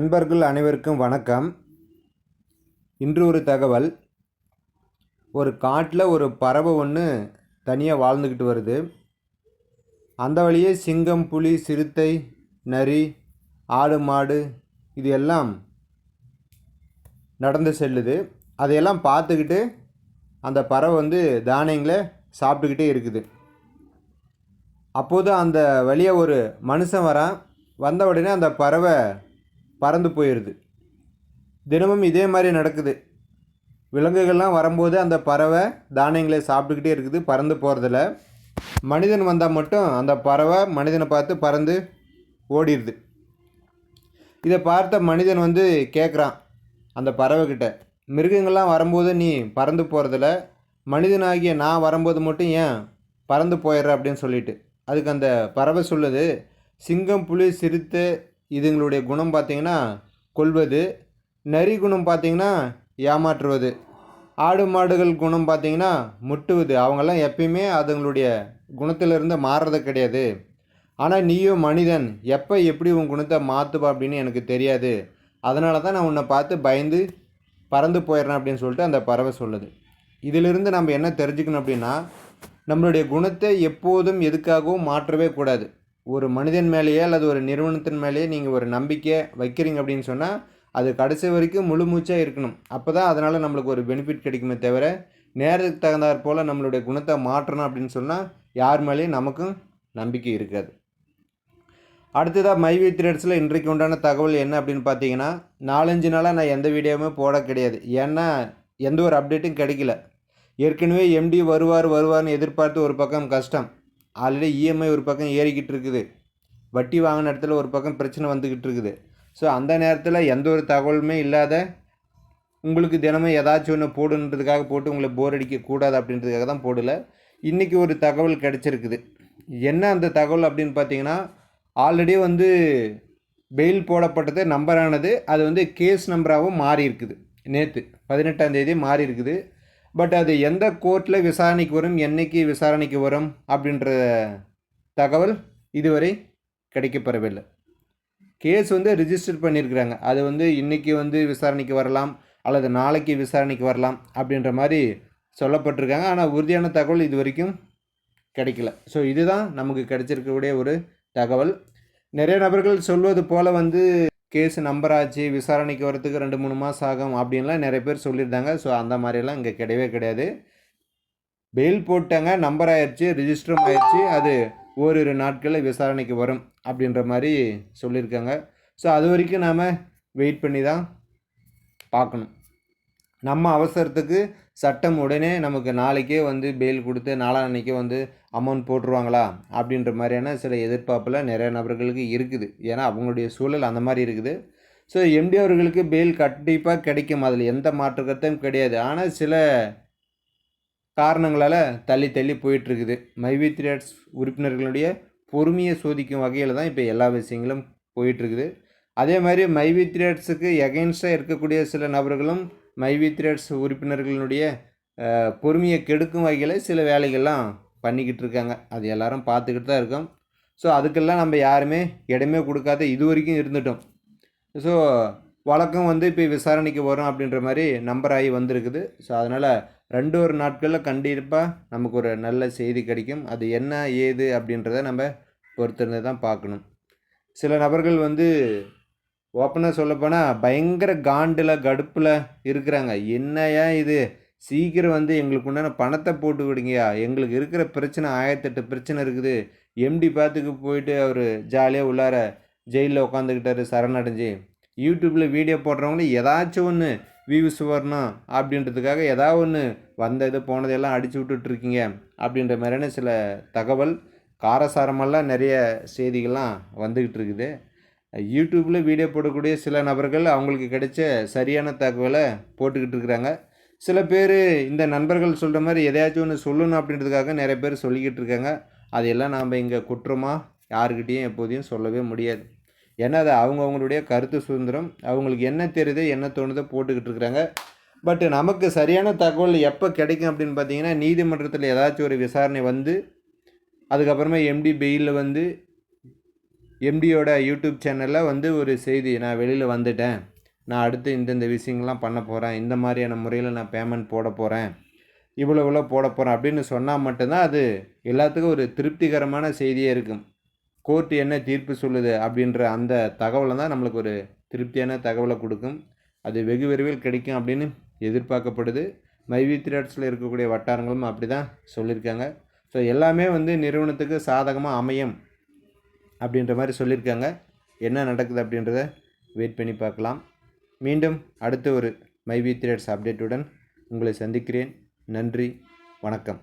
நண்பர்கள் அனைவருக்கும் வணக்கம். இன்று ஒரு தகவல். ஒரு காட்டில் ஒரு பறவை ஒன்று தனியாக வாழ்ந்துக்கிட்டு வருது. அந்த வழியே சிங்கம் புலி சிறுத்தை நரி ஆடு மாடு இது எல்லாம் நடந்து செல்லுது. அதையெல்லாம் பார்த்துக்கிட்டு அந்த பறவை வந்து தானியங்களை சாப்பிட்டுக்கிட்டே இருக்குது. அப்போது அந்த வழியாக ஒரு மனுஷன் வரான். வந்த உடனே அந்த பறவை பறந்து போயிடுது தினமும் இதே மாதிரி நடக்குது. விலங்குகள்லாம் வரும்போது அந்த பறவை தானியங்களை சாப்பிட்டுக்கிட்டே இருக்குது பறந்து போகிறதில்ல மனிதன் வந்தால் மட்டும் அந்த பறவை மனிதனை பார்த்து பறந்து ஓடிடுது இதை பார்த்த மனிதன் வந்து கேட்குறான் அந்த பறவைக்கிட்ட மிருகங்கள்லாம் வரும்போது நீ பறந்து போகிறதில்ல மனிதனாகிய நான் வரும்போது மட்டும் ஏன் பறந்து போயிடுற அப்படின்னு சொல்லிட்டு. அதுக்கு அந்த பறவை சொல்லுது சிங்கம் புலி சிறுத்தை இதுங்களுடைய குணம் பார்த்தீங்கன்னா கொல்வது நரி குணம் பார்த்தீங்கன்னா ஏமாற்றுவது ஆடு மாடுகள் குணம் பார்த்தீங்கன்னா முட்டுவது. அவங்கெல்லாம் எப்பயுமே அதுங்களுடைய குணத்திலிருந்து மாறுறது கிடையாது. ஆனால் நீயும் மனிதன் எப்போ எப்படி உன் குணத்தை மாற்றுவா அப்படின்னு எனக்கு தெரியாது. அதனால தான் நான் உன்னை பார்த்து பயந்து பறந்து போயிடுறேன் அப்படின்னு சொல்லிட்டு அந்த பறவை சொல்லுது. இதிலிருந்து நம்ம என்ன தெரிஞ்சுக்கணும் அப்படின்னா நம்மளுடைய குணத்தை எப்போதும் எதுக்காகவும் மாற்றவே கூடாது. ஒரு மனிதன் மேலேயே அல்லது ஒரு நிறுவனத்தின் மேலேயே நீங்கள் ஒரு நம்பிக்கை வைக்கிறீங்க அப்படின்னு சொன்னால் அது கடைசி வரைக்கும் முழு மூச்சாக இருக்கணும். அப்போ தான் அதனால் நம்மளுக்கு ஒரு பெனிஃபிட் கிடைக்குமே தவிர நேரத்துக்கு தகுந்தாற் போல் நம்மளுடைய குணத்தை மாற்றணும் அப்படின்னு சொன்னால் யார் மேலேயும் நமக்கும் நம்பிக்கை இருக்காது. அடுத்ததாக மைவி த்ரெட்ஸில் இன்றைக்கு உண்டான தகவல் என்ன அப்படின்னு பார்த்தீங்கன்னா நாலஞ்சு நாளாக நான் எந்த வீடியோவுமே போட கிடையாது. ஏன்னா எந்த ஒரு அப்டேட்டும் கிடைக்கல. ஏற்கனவே எம்டி வருவார் வருவார்னு எதிர்பார்த்து ஒரு பக்கம் கஷ்டம். ஆல்ரெடி இஎம்ஐ ஒரு பக்கம் ஏறிக்கிட்டு இருக்குது. வட்டி வாங்கின இடத்துல ஒரு பக்கம் பிரச்சனை வந்துக்கிட்டு இருக்குது. ஸோ அந்த நேரத்தில் எந்த ஒரு தகவலுமே இல்லாத உங்களுக்கு தினமும் ஏதாச்சும் ஒன்று போடுன்றதுக்காக போட்டு உங்களை போர் அடிக்கக்கூடாது அப்படின்றதுக்காக தான் போடலை. இன்றைக்கி ஒரு தகவல் கிடச்சிருக்குது. என்ன அந்த தகவல் அப்படின்னு பார்த்தீங்கன்னா ஆல்ரெடி வந்து பெயில் போடப்பட்டது நம்பரானது அது வந்து கேஸ் நம்பராகவும் மாறி இருக்குது நேற்று பதினெட்டாம் தேதி மாறி இருக்குது பட் அது எந்த கோர்ட்டில் விசாரணைக்கு வரும் என்னைக்கு விசாரணைக்கு வரும் அப்படின்ற தகவல் இதுவரை கிடைக்கப்பெறவில்லை. கேஸ் வந்து ரிஜிஸ்டர் பண்ணியிருக்கிறாங்க அது வந்து இன்றைக்கி வந்து விசாரணைக்கு வரலாம் அல்லது நாளைக்கு விசாரணைக்கு வரலாம் அப்படின்ற மாதிரி சொல்லப்பட்டிருக்காங்க. ஆனால் உறுதியான தகவல் இது வரைக்கும் கிடைக்கல. ஸோ இதுதான் நமக்கு கிடைச்சிருக்கக்கூடிய ஒரு தகவல். நிறைய நபர்கள் சொல்வது போல் வந்து கேஸ் நம்பர் ஆச்சு விசாரணைக்கு வரத்துக்கு ரெண்டு மூணு மாதம் ஆகும் அப்படின்லாம் நிறைய பேர் சொல்லியிருந்தாங்க. ஸோ அந்த மாதிரிலாம் இங்கே கிடையவே கிடையாது. பெயில் போட்டாங்க நம்பர் ஆயிடுச்சு ரிஜிஸ்டரும் ஆயிடுச்சு அது ஓரிரு நாட்களில் விசாரணைக்கு வரும் அப்படின்ற மாதிரி சொல்லியிருக்காங்க. ஸோ அது வரைக்கும் நாம் வெயிட் பண்ணி தான் பார்க்கணும். நம்ம அவசரத்துக்கு சட்டம் உடனே நமக்கு நாளைக்கே வந்து பெயில் கொடுத்து நாளான்னைக்கே வந்து அமௌண்ட் போட்டுருவாங்களா? அப்படின்ற மாதிரியான சில எதிர்பார்ப்பில் நிறைய நபர்களுக்கு இருக்குது. ஏன்னா அவங்களுடைய சூழல் அந்த மாதிரி இருக்குது. ஸோ எம்டி அவர்களுக்கு பெயில் கண்டிப்பாக கிடைக்கும். அதில் எந்த மாற்று கருத்தும் கிடையாது. ஆனால் சில காரணங்களால் தள்ளி தள்ளி போயிட்டுருக்குது. மைவி த்ரேட்ஸ் உறுப்பினர்களுடைய பொறுமையை சோதிக்கும் வகையில் தான் இப்போ எல்லா விஷயங்களும் போயிட்டுருக்குது. அதே மாதிரி மைவி த்ரேட்ஸுக்கு எகென்ஸ்டாக இருக்கக்கூடிய சில நபர்களும் மைவி த்ரேட்ஸ் உறுப்பினர்களுடைய பொறுமையை கெடுக்கும் வகையில் சில வேலைகள்லாம் பண்ணிக்கிட்டு இருக்காங்க. அது எல்லாரும் பார்த்துக்கிட்டு தான் இருக்கோம். ஸோ அதுக்கெல்லாம் நம்ம யாருமே இடமே கொடுக்காத இது வரைக்கும் இருந்துட்டோம். ஸோ வழக்கம் வந்து இப்போ விசாரணைக்கு வரும் அப்படின்ற மாதிரி நம்பர் ஆகி வந்திருக்குது. ஸோ அதனால் ரெண்டு ஒரு நாட்களில் கண்டிப்பாக நமக்கு ஒரு நல்ல செய்தி கிடைக்கும். அது என்ன ஏது அப்படின்றத நம்ம பொறுத்திருந்து தான் பார்க்கணும். சில நபர்கள் வந்து ஓப்பனாக சொல்லப்போனால் பயங்கர காண்டில் கடுப்பில் இருக்கிறாங்க. என்னையா இது? சீக்கிரம் வந்து எங்களுக்கு உண்டான பணத்தை போட்டு விடுங்கயா எங்களுக்கு இருக்கிற பிரச்சனை ஆயிரத்தெட்டு பிரச்சனை இருக்குது. எம்டி பாத்துக்கு போயிட்டு அவர் ஜாலியாக உள்ளார ஜெயிலில் உட்காந்துக்கிட்டாரு சரணடைஞ்சு. யூடியூப்பில் வீடியோ போடுறவங்களும் ஏதாச்சும் ஒன்று வியூஸ் வரணும் அப்படின்றதுக்காக ஏதாவது ஒன்று வந்த இது போனதெல்லாம் அடிச்சு விட்டுட்ருக்கீங்க அப்படின்ற மாதிரியான சில தகவல் காரசாரமெல்லாம் நிறைய செய்திகள்லாம் வந்துக்கிட்டு இருக்குது யூடியூப்பில் வீடியோ போடக்கூடிய சில நபர்கள் அவங்களுக்கு கிடைச்ச சரியான தகவலை போட்டுக்கிட்டு இருக்கிறாங்க. சில பேர் இந்த நண்பர்கள் சொல்கிற மாதிரி எதையாச்சும் ஒன்று சொல்லணும் அப்படின்றதுக்காக நிறைய பேர் சொல்லிக்கிட்டு இருக்காங்க. அதையெல்லாம் நாம் இங்கே குற்றமாக யாருக்கிட்டேயும் எப்போதையும் சொல்லவே முடியாது. ஏன்னா அது அவங்கவுங்களுடைய கருத்து சுதந்திரம். அவங்களுக்கு என்ன தெரியுது என்ன தோணுதோ போட்டுக்கிட்டு இருக்கிறாங்க. பட் நமக்கு சரியான தகவல் எப்போ கிடைக்கும் அப்படின்னு பார்த்தீங்கன்னா நீதிமன்றத்தில் ஏதாச்சும் ஒரு விசாரணை வந்து அதுக்கப்புறமா எம்டி பெயிலில் வந்து எம்டியோட யூடியூப் சேனலில் வந்து ஒரு செய்தி நான் வெளியில் வந்துட்டேன். நான் அடுத்து இந்தந்த விஷயங்கள்லாம் பண்ண போகிறேன் இந்த மாதிரியான முறையில் நான் பேமெண்ட் போட போகிறேன் இவ்வளோ இவ்வளோ போட போகிறேன் அப்படின்னு சொன்னால் மட்டும்தான் அது எல்லாத்துக்கும் ஒரு திருப்திகரமான செய்தியே இருக்கும். கோர்ட்டு என்ன தீர்ப்பு சொல்லுது அப்படின்ற அந்த தகவலை தான் நம்மளுக்கு ஒரு திருப்தியான தகவலை கொடுக்கும். அது வெகு விரைவில் கிடைக்கும் அப்படின்னு எதிர்பார்க்கப்படுது. மைவி த்ரேட்ஸில் இருக்கக்கூடிய வட்டாரங்களும் அப்படி தான் சொல்லியிருக்காங்க. ஸோ எல்லாமே வந்து நிறுவனத்துக்கு சாதகமாக அமையும். அப்படின்ற மாதிரி சொல்லியிருக்காங்க. என்ன நடக்குது அப்படின்றத வெயிட் பண்ணி பார்க்கலாம். மீண்டும் அடுத்த ஒரு மைவி த்ரேட்ஸ் அப்டேட்டுடன் உங்களை சந்திக்கிறேன். நன்றி வணக்கம்.